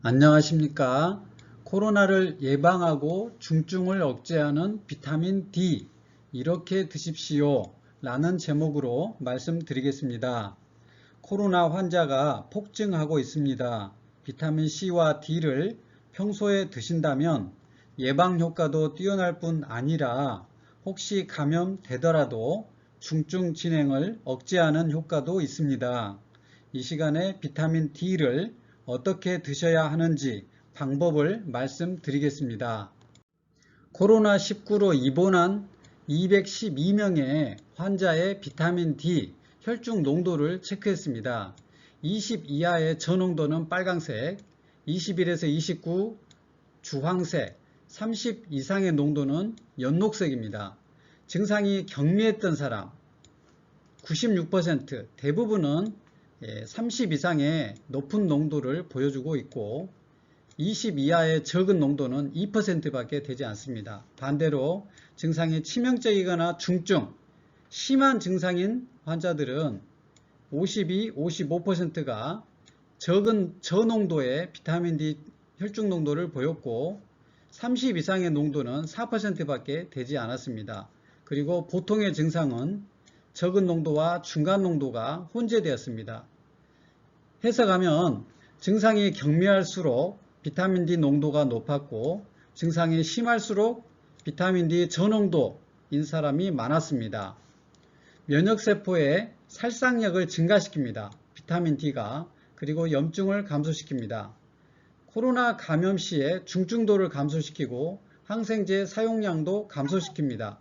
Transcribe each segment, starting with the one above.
안녕하십니까. 코로나를 예방하고 중증을 억제하는 비타민 D 이렇게 드십시오 라는 제목으로 말씀드리겠습니다. 코로나 환자가 폭증하고 있습니다. 비타민 C와 D를 평소에 드신다면 예방 효과도 뛰어날 뿐 아니라 혹시 감염되더라도 중증 진행을 억제하는 효과도 있습니다. 이 시간에 비타민 D를 어떻게 드셔야 하는지 방법을 말씀드리겠습니다. 코로나19로 입원한 212명의 환자의 비타민 D 혈중 농도를 체크했습니다. 20 이하의 저농도는 빨강색, 21에서 29 주황색, 30 이상의 농도는 연녹색입니다. 증상이 경미했던 사람 96% 대부분은 30 이상의 높은 농도를 보여주고 있고 20 이하의 적은 농도는 2%밖에 되지 않습니다. 반대로 증상이 치명적이거나 중증, 심한 증상인 환자들은 52, 55%가 적은 저농도의 비타민 D 혈중 농도를 보였고 30 이상의 농도는 4%밖에 되지 않았습니다. 그리고 보통의 증상은 적은 농도와 중간 농도가 혼재되었습니다. 해석하면 증상이 경미할수록 비타민 D 농도가 높았고 증상이 심할수록 비타민 D 저농도인 사람이 많았습니다. 면역세포의 살상력을 증가시킵니다. 비타민 D가 그리고 염증을 감소시킵니다. 코로나 감염 시에 중증도를 감소시키고 항생제 사용량도 감소시킵니다.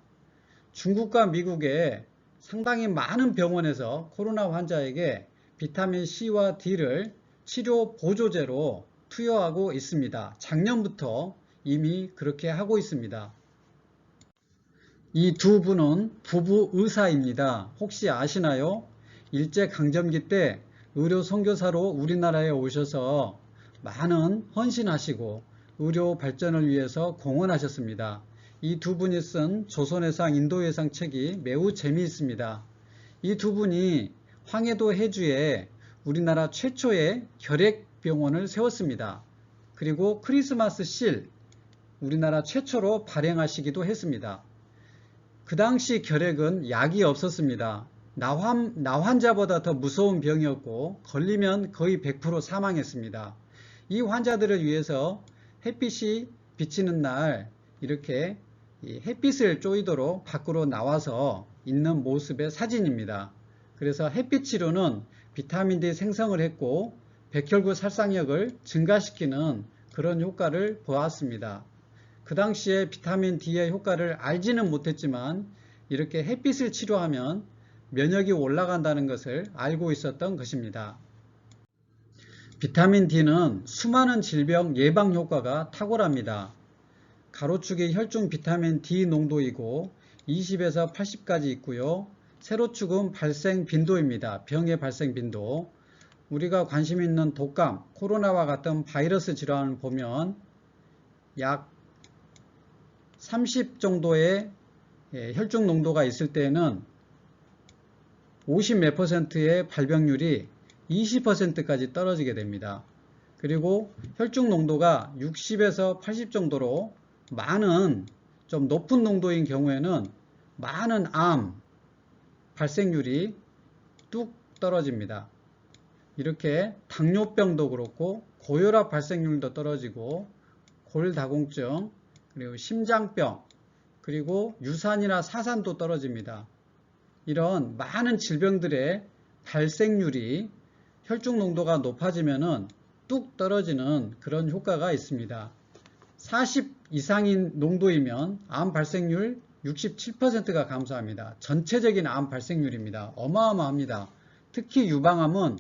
중국과 미국의 상당히 많은 병원에서 코로나 환자에게 비타민 C와 D를 치료 보조제로 투여하고 있습니다. 작년부터 이미 그렇게 하고 있습니다. 이 두 분은 부부 의사입니다. 혹시 아시나요? 일제강점기 때 의료 선교사로 우리나라에 오셔서 많은 헌신하시고 의료 발전을 위해서 공헌하셨습니다. 이 두 분이 쓴 조선해상 인도해상 책이 매우 재미있습니다. 이 두 분이 황해도 해주에 우리나라 최초의 결핵병원을 세웠습니다. 그리고 크리스마스 실 우리나라 최초로 발행하시기도 했습니다. 그 당시 결핵은 약이 없었습니다. 나환, 나환자보다 더 무서운 병이었고 걸리면 거의 100% 사망했습니다. 이 환자들을 위해서 햇빛이 비치는 날 이렇게 햇빛을 쪼이도록 밖으로 나와서 있는 모습의 사진입니다. 그래서 햇빛 치료는 비타민 D 생성을 했고 백혈구 살상력을 증가시키는 그런 효과를 보았습니다. 그 당시에 비타민 D의 효과를 알지는 못했지만 이렇게 햇빛을 치료하면 면역이 올라간다는 것을 알고 있었던 것입니다. 비타민 D는 수많은 질병 예방 효과가 탁월합니다. 가로축이 혈중 비타민 D 농도이고 20에서 80까지 있고요. 세로축은 발생 빈도입니다. 병의 발생 빈도. 우리가 관심 있는 독감, 코로나와 같은 바이러스 질환을 보면 약 30 정도의 예, 혈중 농도가 있을 때에는 50 몇 퍼센트의 발병률이 20%까지 떨어지게 됩니다. 그리고 혈중 농도가 60에서 80 정도로 많은 좀 높은 농도인 경우에는 많은 암 발생률이 뚝 떨어집니다. 이렇게 당뇨병도 그렇고 고혈압 발생률도 떨어지고 골다공증 그리고 심장병 그리고 유산이나 사산도 떨어집니다. 이런 많은 질병들의 발생률이 혈중 농도가 높아지면 뚝 떨어지는 그런 효과가 있습니다. 40 이상인 농도이면 암 발생률 67%가 감소합니다. 전체적인 암 발생률입니다. 어마어마합니다. 특히 유방암은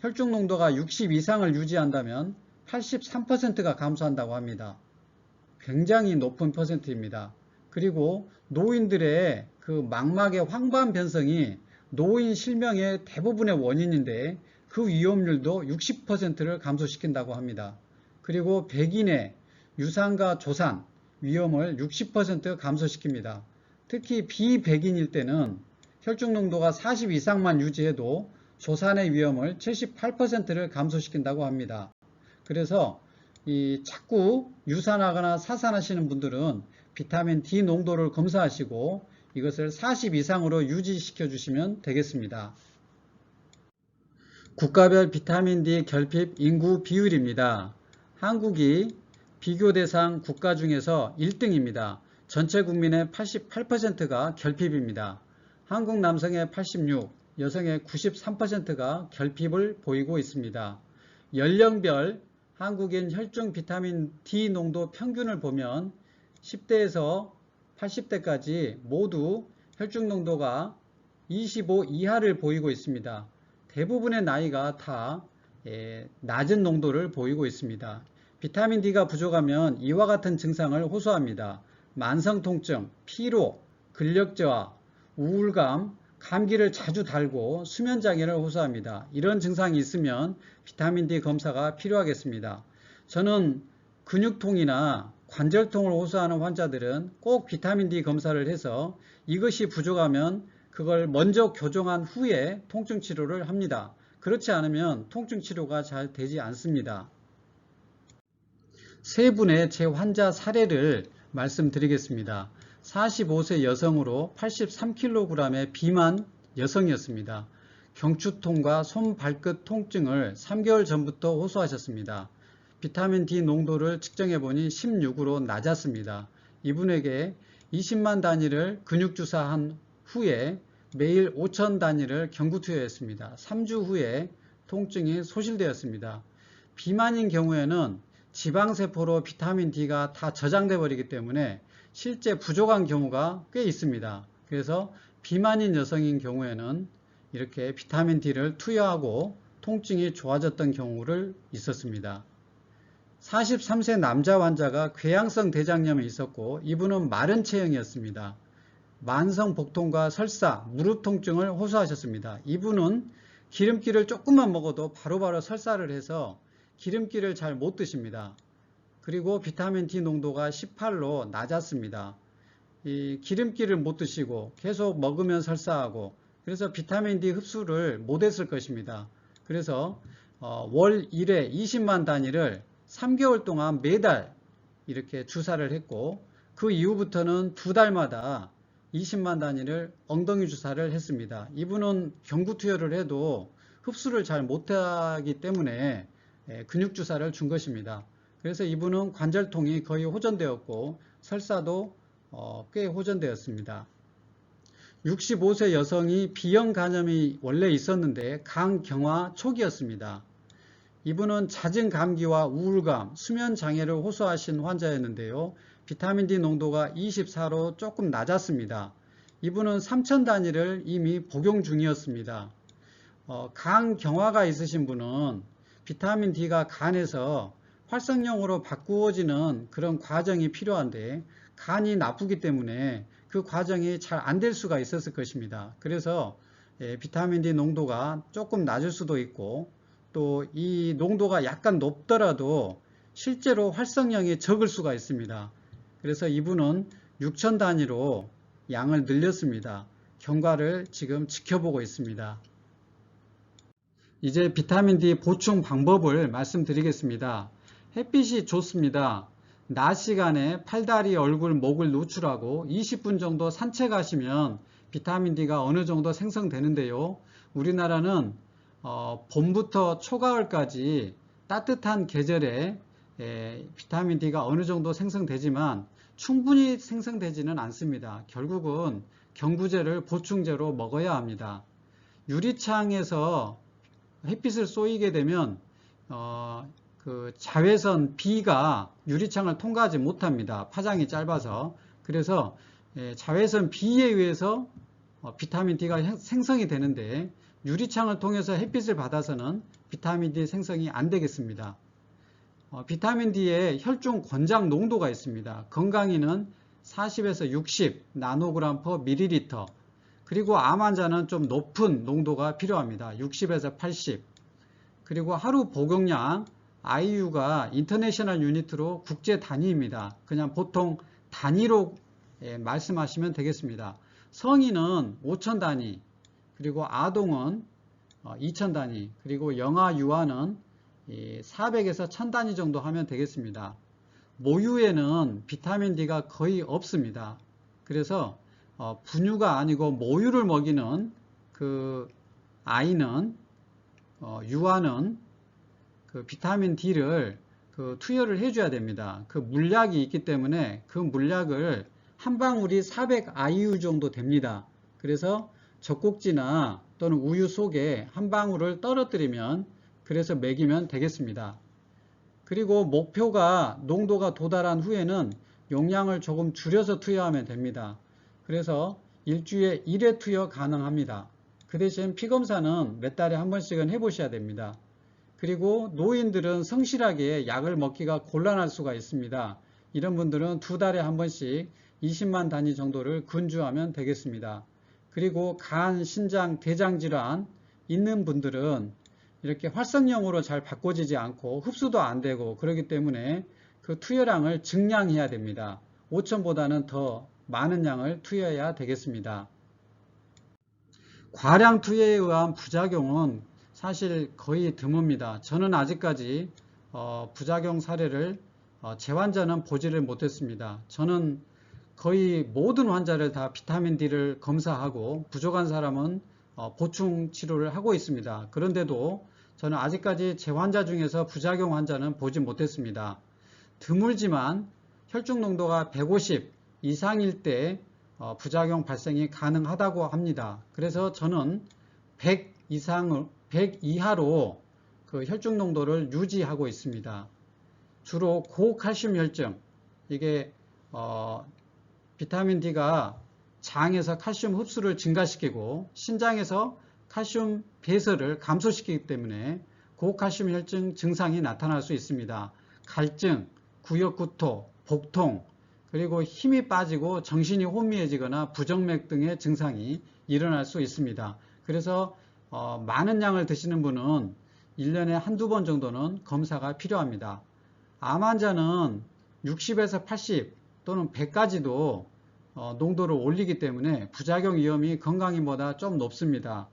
혈중 농도가 60 이상을 유지한다면 83%가 감소한다고 합니다. 굉장히 높은 퍼센트입니다. 그리고 노인들의 그 망막의 황반 변성이 노인 실명의 대부분의 원인인데 그 위험률도 60%를 감소시킨다고 합니다. 그리고 백인의 유산과 조산 위험을 60% 감소시킵니다. 특히 비백인일 때는 혈중 농도가 40 이상만 유지해도 조산의 위험을 78%를 감소시킨다고 합니다. 그래서 이 자꾸 유산하거나 사산하시는 분들은 비타민 D 농도를 검사하시고 이것을 40 이상으로 유지시켜 주시면 되겠습니다. 국가별 비타민 D 결핍 인구 비율입니다. 한국이 비교 대상 국가 중에서 1등입니다. 전체 국민의 88%가 결핍입니다. 한국 남성의 86, 여성의 93%가 결핍을 보이고 있습니다. 연령별 한국인 혈중 비타민 D 농도 평균을 보면 10대에서 80대까지 모두 혈중 농도가 25 이하를 보이고 있습니다. 대부분의 나이가 다 예, 낮은 농도를 보이고 있습니다. 비타민 D가 부족하면 이와 같은 증상을 호소합니다. 만성 통증, 피로, 근력 저하, 우울감, 감기를 자주 달고 수면 장애를 호소합니다. 이런 증상이 있으면 비타민 D 검사가 필요하겠습니다. 저는 근육통이나 관절통을 호소하는 환자들은 꼭 비타민 D 검사를 해서 이것이 부족하면 그걸 먼저 교정한 후에 통증 치료를 합니다. 그렇지 않으면 통증 치료가 잘 되지 않습니다. 세 분의 제 환자 사례를 말씀드리겠습니다. 45세 여성으로 83kg의 비만 여성이었습니다. 경추통과 손 발끝 통증을 3개월 전부터 호소하셨습니다. 비타민 D 농도를 측정해 보니 16으로 낮았습니다. 이분에게 20만 단위를 근육주사한 후에 매일 5천 단위를 경구투여했습니다. 3주 후에 통증이 소실되었습니다. 비만인 경우에는 지방세포로 비타민 D가 다 저장돼 버리기 때문에 실제 부족한 경우가 꽤 있습니다. 그래서 비만인 여성인 경우에는 이렇게 비타민 D를 투여하고 통증이 좋아졌던 경우를 있었습니다. 43세 남자 환자가 궤양성 대장염이 있었고 이분은 마른 체형이었습니다. 만성 복통과 설사, 무릎 통증을 호소하셨습니다. 이분은 기름기를 조금만 먹어도 바로바로 바로 설사를 해서 기름기를 잘 못 드십니다. 그리고 비타민 D 농도가 18로 낮았습니다. 이 기름기를 못 드시고 계속 먹으면 설사하고 그래서 비타민 D 흡수를 못했을 것입니다. 그래서 어, 월 1회 20만 단위를 3개월 동안 매달 이렇게 주사를 했고 그 이후부터는 두 달마다 20만 단위를 엉덩이 주사를 했습니다. 이분은 경구 투여를 해도 흡수를 잘 못하기 때문에 예, 근육 주사를 준 것입니다. 그래서 이분은 관절통이 거의 호전되었고 설사도 어, 꽤 호전되었습니다. 65세 여성이 비형 간염이 원래 있었는데 강경화 초기였습니다. 이분은 잦은 감기와 우울감, 수면 장애를 호소하신 환자였는데요. 비타민 D 농도가 24로 조금 낮았습니다. 이분은 3천 단위를 이미 복용 중이었습니다. 어, 강경화가 있으신 분은 비타민 D가 간에서 활성형으로 바꾸어지는 그런 과정이 필요한데 간이 나쁘기 때문에 그 과정이 잘 안 될 수가 있었을 것입니다. 그래서 예, 비타민 D 농도가 조금 낮을 수도 있고 또 이 농도가 약간 높더라도 실제로 활성형이 적을 수가 있습니다. 그래서 이분은 6천 단위로 양을 늘렸습니다. 경과를 지금 지켜보고 있습니다. 이제 비타민 D 보충 방법을 말씀드리겠습니다. 햇빛이 좋습니다. 낮 시간에 팔다리, 얼굴, 목을 노출하고 20분 정도 산책하시면 비타민 D가 어느 정도 생성되는데요. 우리나라는 어, 봄부터 초가을까지 따뜻한 계절에 에, 비타민 D가 어느 정도 생성되지만 충분히 생성되지는 않습니다. 결국은 경구제를 보충제로 먹어야 합니다. 유리창에서 햇빛을 쏘이게 되면 어, 그 자외선 B가 유리창을 통과하지 못합니다. 파장이 짧아서 그래서 예, 자외선 B에 의해서 어, 비타민 D가 생성이 되는데 유리창을 통해서 햇빛을 받아서는 비타민 D 생성이 안 되겠습니다. 어, 비타민 D의 혈중 권장 농도가 있습니다. 건강인은 40에서 60 나노그램 퍼 밀리리터 그리고 암 환자는 좀 높은 농도가 필요합니다. 60에서 80 그리고 하루 복용량 IU가 인터내셔널 유니트로 국제 단위입니다. 그냥 보통 단위로 예, 말씀하시면 되겠습니다. 성인은 5천 단위 그리고 아동은 2천 어, 단위 그리고 영아 유아는 400에서 1000 단위 정도 하면 되겠습니다. 모유에는 비타민 D가 거의 없습니다. 그래서 어, 분유가 아니고 모유를 먹이는 그 아이는 어, 유아는 그 비타민 D를 그 투여를 해줘야 됩니다. 그 물약이 있기 때문에 그 물약을 한 방울이 400 IU 정도 됩니다. 그래서 젖꼭지나 또는 우유 속에 한 방울을 떨어뜨리면 그래서 먹이면 되겠습니다. 그리고 목표가 농도가 도달한 후에는 용량을 조금 줄여서 투여하면 됩니다. 그래서 일주일에 1회 투여 가능합니다. 그 대신 피검사는 몇 달에 한 번씩은 해보셔야 됩니다. 그리고 노인들은 성실하게 약을 먹기가 곤란할 수가 있습니다. 이런 분들은 두 달에 한 번씩 20만 단위 정도를 군주하면 되겠습니다. 그리고 간, 신장, 대장 질환 있는 분들은 이렇게 활성형으로 잘 바꿔지지 않고 흡수도 안 되고 그렇기 때문에 그 투여량을 증량해야 됩니다. 5천보다는 더 많은 양을 투여해야 되겠습니다. 과량 투여에 의한 부작용은 사실 거의 드뭅니다. 저는 아직까지 어, 부작용 사례를 어, 제 환자는 보지를 못했습니다. 저는 거의 모든 환자를 다 비타민 D를 검사하고 부족한 사람은 어, 보충 치료를 하고 있습니다. 그런데도 저는 아직까지 제 환자 중에서 부작용 환자는 보지 못했습니다. 드물지만 혈중 농도가 150 이상일 때 어, 부작용 발생이 가능하다고 합니다. 그래서 저는 100 이상을 100 이하로 그 혈중 농도를 유지하고 있습니다. 주로 고칼슘 혈증 이게 어, 비타민 D가 장에서 칼슘 흡수를 증가시키고 신장에서 칼슘 배설을 감소시키기 때문에 고칼슘 혈증 증상이 나타날 수 있습니다. 갈증, 구역구토, 복통, 그리고 힘이 빠지고 정신이 혼미해지거나 부정맥 등의 증상이 일어날 수 있습니다. 그래서 어, 많은 양을 드시는 분은 1년에 한두 번 정도는 검사가 필요합니다. 암 환자는 60에서 80 또는 100까지도 어, 농도를 올리기 때문에 부작용 위험이 건강인보다 좀 높습니다.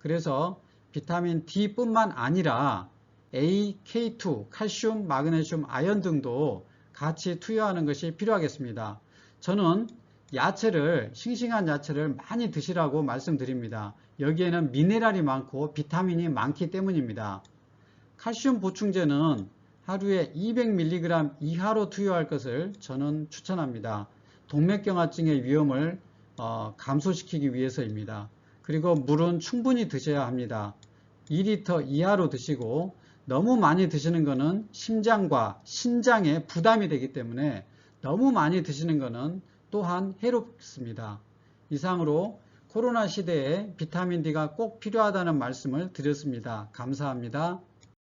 그래서 비타민 D 뿐만 아니라 A, K2, 칼슘, 마그네슘, 아연 등도 같이 투여하는 것이 필요하겠습니다. 저는 야채를 싱싱한 야채를 많이 드시라고 말씀드립니다. 여기에는 미네랄이 많고 비타민이 많기 때문입니다. 칼슘 보충제는 하루에 200mg 이하로 투여할 것을 저는 추천합니다. 동맥경화증의 위험을 어, 감소시키기 위해서입니다. 그리고 물은 충분히 드셔야 합니다. 2리터 이하로 드시고 너무 많이 드시는 것은 심장과 신장에 부담이 되기 때문에 너무 많이 드시는 것은 또한 해롭습니다. 이상으로 코로나 시대에 비타민 D가 꼭 필요하다는 말씀을 드렸습니다. 감사합니다.